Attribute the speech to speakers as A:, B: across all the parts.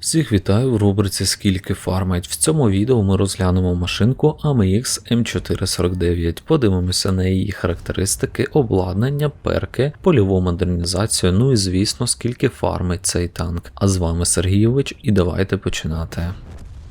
A: Всіх вітаю в рубриці Скільки фармить. В цьому відео ми розглянемо машинку AMX M449, подивимося на її характеристики, обладнання, перки, польову модернізацію, ну і звісно, скільки фармить цей танк. А з вами Сергійович, і давайте починати.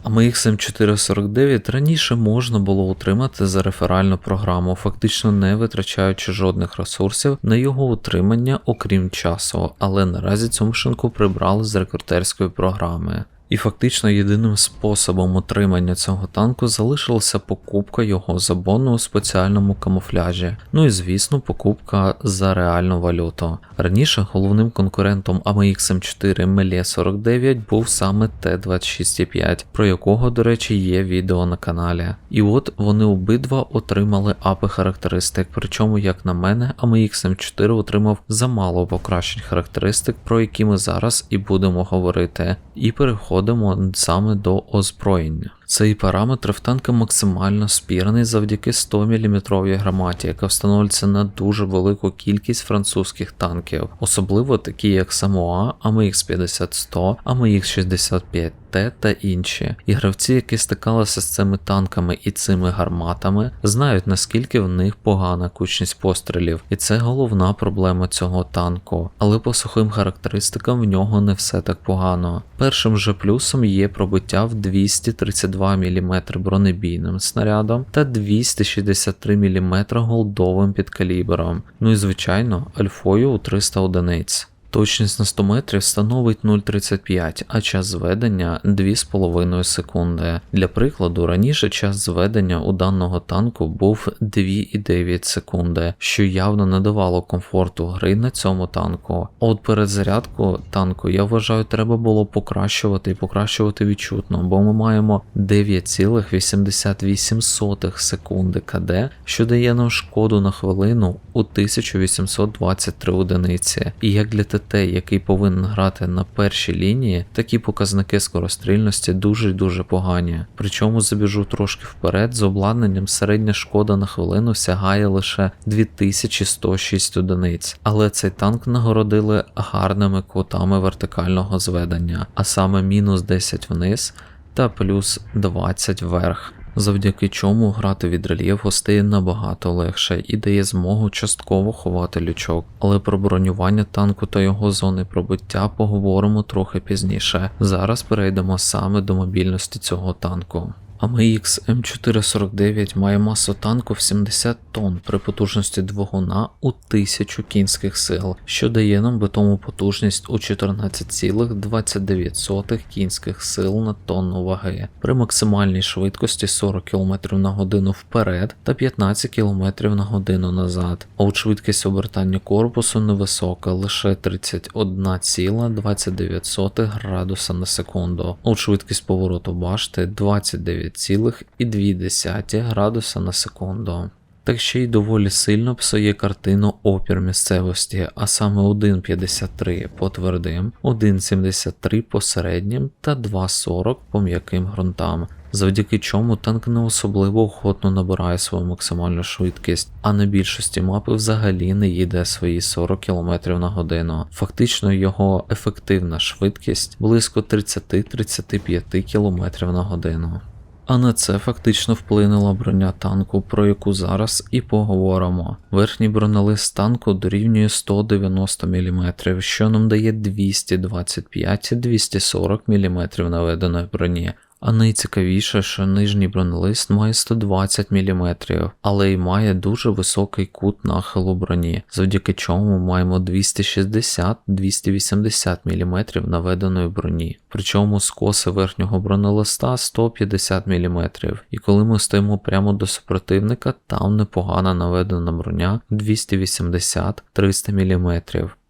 A: AMX M449 раніше можна було отримати за реферальну програму, фактично не витрачаючи жодних ресурсів на його утримання, окрім часу, але наразі цю машинку прибрали з рекрутерської програми. І фактично єдиним способом отримання цього танку залишилася покупка його за бонну у спеціальному камуфляжі, ну і звісно, покупка за реальну валюту. Раніше головним конкурентом AMX M4 Melee 49 був саме Т-26,5, про якого, до речі, є відео на каналі. І от вони обидва отримали апи характеристик, причому, як на мене, AMX M4 отримав замало покращень характеристик, про які ми зараз і будемо говорити. І переходимо саме до озброєння. Цей параметр в танка максимально спірний завдяки 100 мм гарматі, яка встановлюється на дуже велику кількість французьких танків, особливо такі як Самоа, AMX 50-100, AMX 65 Т та інші. І гравці, які стикалися з цими танками і цими гарматами, знають наскільки в них погана кучність пострілів, і це головна проблема цього танку. Але по сухим характеристикам в нього не все так погано. Першим же плюсом є пробиття в 232 мм бронебійним снарядом та 263 мм голдовим підкалібером. Ну і звичайно, альфою у 300 одиниць. Точність на 100 метрів становить 0,35, а час зведення 2,5 секунди. Для прикладу, раніше час зведення у даного танку був 2,9 секунди, що явно не давало комфорту гри на цьому танку. От перезарядку танку я вважаю, треба було покращувати і покращувати відчутно, бо ми маємо 9,88 секунди КД, що дає нам шкоду на хвилину у 1823 одиниці. І як для ТТ, який повинен грати на першій лінії, такі показники скорострільності дуже й дуже погані. Причому забіжу трошки вперед, з обладнанням середня шкода на хвилину сягає лише 2106 одиниць, але цей танк нагородили гарними квотами вертикального зведення, а саме мінус 10 вниз та плюс 20 вверх завдяки чому грати від рельєфу стає набагато легше і дає змогу частково ховати лючок. Але про бронювання танку та його зони пробиття поговоримо трохи пізніше. Зараз перейдемо саме до мобільності цього танку. AMX M449 має масу танку в 70 тонн при потужності двигуна у 1000 кінських сил, що дає нам битому потужність у 14,29 кінських сил на тонну ваги, при максимальній швидкості 40 км на годину вперед та 15 км на годину назад. А от швидкість обертання корпусу невисока, лише 31,29 градуса на секунду. А от швидкість повороту башти 29 9,2 градуса на секунду. Так ще й доволі сильно псує картину опір місцевості, а саме 1,53 по твердим, 1,73 по середнім та 2,40 по м'яким ґрунтам, завдяки чому танк не особливо охотно набирає свою максимальну швидкість, а на більшості мапи взагалі не їде свої 40 км на годину. Фактично його ефективна швидкість близько 30-35 км на годину. А на це фактично вплинула броня танку, про яку зараз і поговоримо. Верхній бронелист танку дорівнює 190 мм, що нам дає 225-240 мм наведеної броні, а найцікавіше, що нижній бронелист має 120 мм, але й має дуже високий кут нахилу броні, завдяки чому маємо 260-280 мм наведеної броні. Причому скоси верхнього бронелиста 150 мм, і коли ми стоїмо прямо до супротивника, там непогана наведена броня 280-300 мм.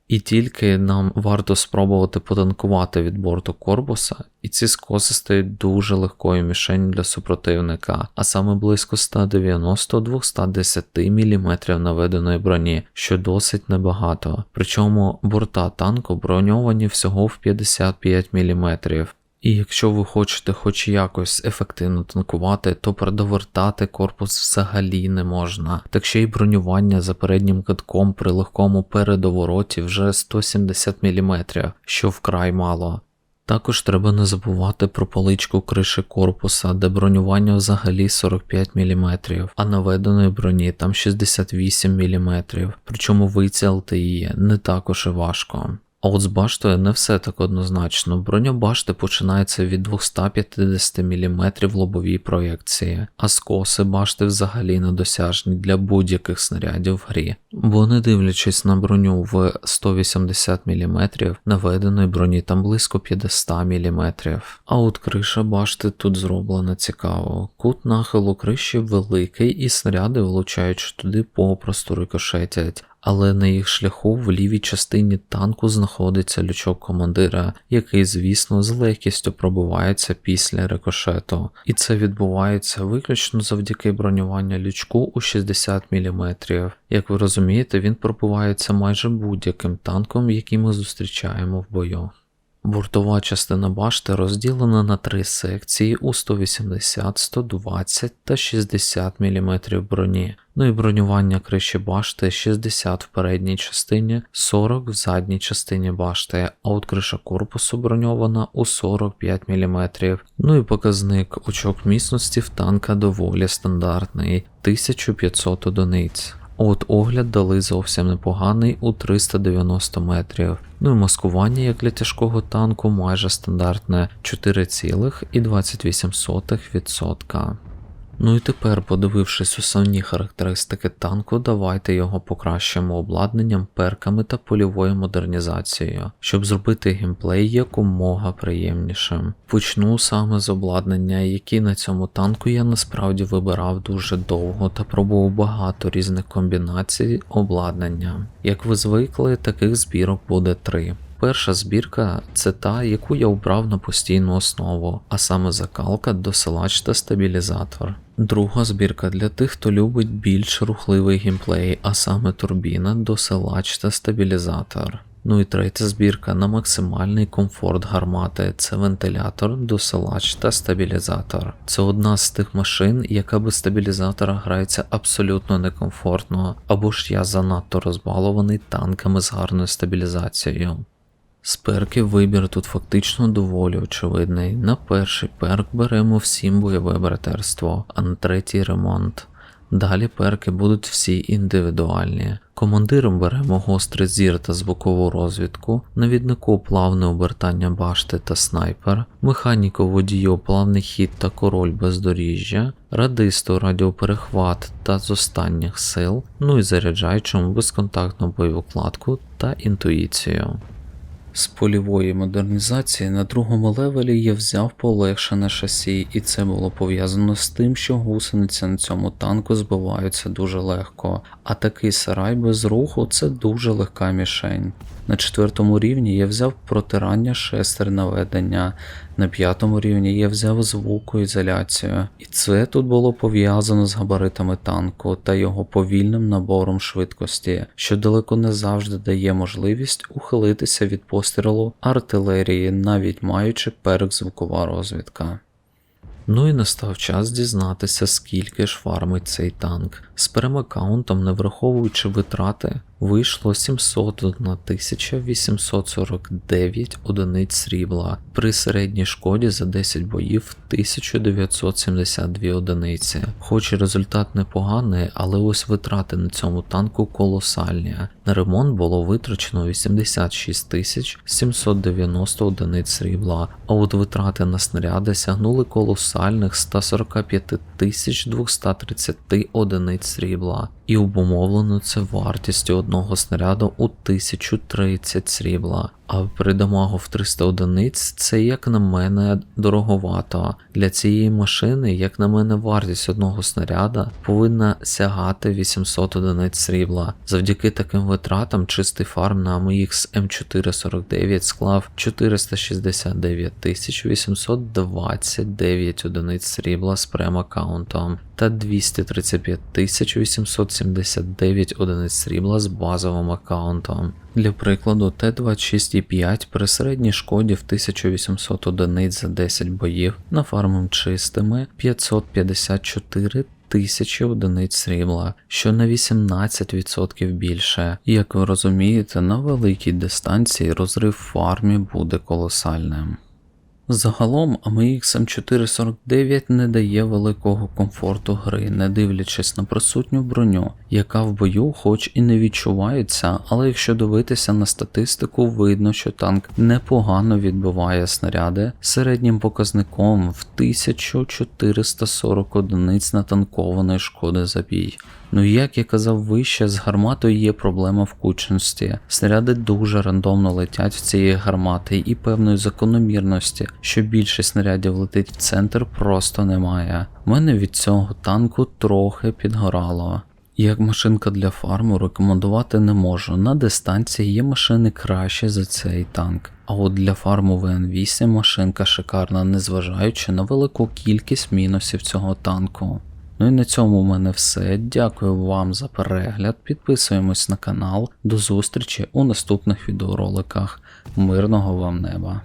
A: І тільки нам варто спробувати потанкувати від борту корпуса, і ці скоси стають дуже легкою мішенью для супротивника, а саме близько 190-210 мм наведеної броні, що досить небагато. Причому борта танку броньовані всього в 55 мм. І якщо ви хочете хоч якось ефективно танкувати, то продовертати корпус взагалі не можна. Так ще й бронювання за переднім катком при легкому передовороті вже 170 мм, що вкрай мало. Також треба не забувати про поличку криші корпуса, де бронювання взагалі 45 мм, а наведеної броні там 68 мм, причому вийти LTE не також і важко. А от з баштою не все так однозначно. Броня башти починається від 250 мм лобовій проєкції, а скоси башти взагалі недосяжні для будь-яких снарядів в грі. Бо не дивлячись на броню в 180 мм, наведеної броні там близько 50 мм. А от криша башти тут зроблена цікаво. Кут нахилу криші великий і снаряди, влучаючи туди, попросту рикошетять але на їх шляху в лівій частині танку знаходиться лючок командира, який, звісно, з легкістю пробивається після рикошету, і це відбувається виключно завдяки бронюванню лючку у 60 мм. Як ви розумієте, він пробивається майже будь-яким танком, який ми зустрічаємо в бою. Бортова частина башти розділена на три секції у 180, 120 та 60 мм броні. Ну і бронювання криші башти 60 в передній частині, 40 в задній частині башти, а от криша корпусу броньована у 45 мм. Ну і показник очок міцності в танка доволі стандартний 1500 одиниць. От огляд дали зовсім непоганий у 390 метрів. Ну і маскування, як для тяжкого танку, майже стандартне 4,28%. Ну і тепер, подивившись основні характеристики танку, давайте його покращимо обладнанням, перками та польовою модернізацією, щоб зробити геймплей якомога приємнішим. Почну саме з обладнання, які на цьому танку я насправді вибирав дуже довго та пробував багато різних комбінацій обладнання. Як ви звикли, таких збірок буде три. Перша збірка це та, яку я обрав на постійну основу, а саме закалка, досилач та стабілізатор. Друга збірка для тих, хто любить більш рухливий геймплей, а саме турбіна, досилач та стабілізатор. Ну і третя збірка на максимальний комфорт гармати це вентилятор, досилач та стабілізатор. Це одна з тих машин, яка без стабілізатора грається абсолютно некомфортно, або ж я занадто розбалований танками з гарною стабілізацією. З перків вибір тут фактично доволі очевидний. На перший перк беремо всім бойове братерство, а на третій ремонт. Далі перки будуть всі індивідуальні. Командиром беремо гострий зір та звукову розвідку, навіднику плавне обертання башти та снайпер, механіку водію плавний хід та король бездоріжжя, радисту радіоперехват та з останніх сил, ну і заряджаючому безконтактну бойову кладку та інтуїцію. З польової модернізації на другому левелі я взяв полегшене шасі, і це було пов'язано з тим, що гусениці на цьому танку збиваються дуже легко, а такий сарай без руху це дуже легка мішень. На четвертому рівні я взяв протирання шестер наведення, на п'ятому рівні я взяв звукоізоляцію, і це тут було пов'язано з габаритами танку та його повільним набором швидкості, що далеко не завжди дає можливість ухилитися від пострілу артилерії, навіть маючи перк звукова розвідка. Ну і настав час дізнатися, скільки ж фармить цей танк. З перемакаунтом, не враховуючи витрати, вийшло 701 849 одиниць срібла при середній шкоді за 10 боїв 1972 одиниці. Хоч і результат непоганий, але ось витрати на цьому танку колосальні. На ремонт було витрачено 86 790 одиниць срібла, а от витрати на снаряди сягнули колосальних 145 230 одиниць срібла, і обумовлено це вартістю одного снаряду у 1030 срібла. А при дамагу в 300 одиниць це, як на мене, дороговато. Для цієї машини, як на мене, вартість одного снаряда повинна сягати 800 одиниць срібла. Завдяки таким витратам чистий фарм на MX M449 склав 469 829 одиниць срібла з прем-аккаунтом та 235 879 одиниць срібла з базовим аккаунтом. Для прикладу, Т-26,5 при середній шкоді в 1800 одиниць за 10 боїв нафармив чистими 554 тисячі одиниць срібла, що на 18% більше. Як ви розумієте, на великій дистанції розрив фармі буде колосальним. Загалом AMX M449 не дає великого комфорту гри, не дивлячись на присутню броню, яка в бою хоч і не відчувається, але якщо дивитися на статистику, видно, що танк непогано відбиває снаряди середнім показником в 1440 одиниць натанкованої шкоди за бій. Ну як я казав вище, з гарматою є проблема в кучності. Снаряди дуже рандомно летять в цієї гармати, і певної закономірності, що більшість снарядів летить в центр, просто немає. У мене від цього танку трохи підгорало. Як машинка для фарму рекомендувати не можу. На дистанції є машини краще за цей танк. А от для фарму ВН8 машинка шикарна, незважаючи на велику кількість мінусів цього танку. Ну і на цьому в мене все. Дякую вам за перегляд. Підписуємось на канал. До зустрічі у наступних відеороликах. Мирного вам неба!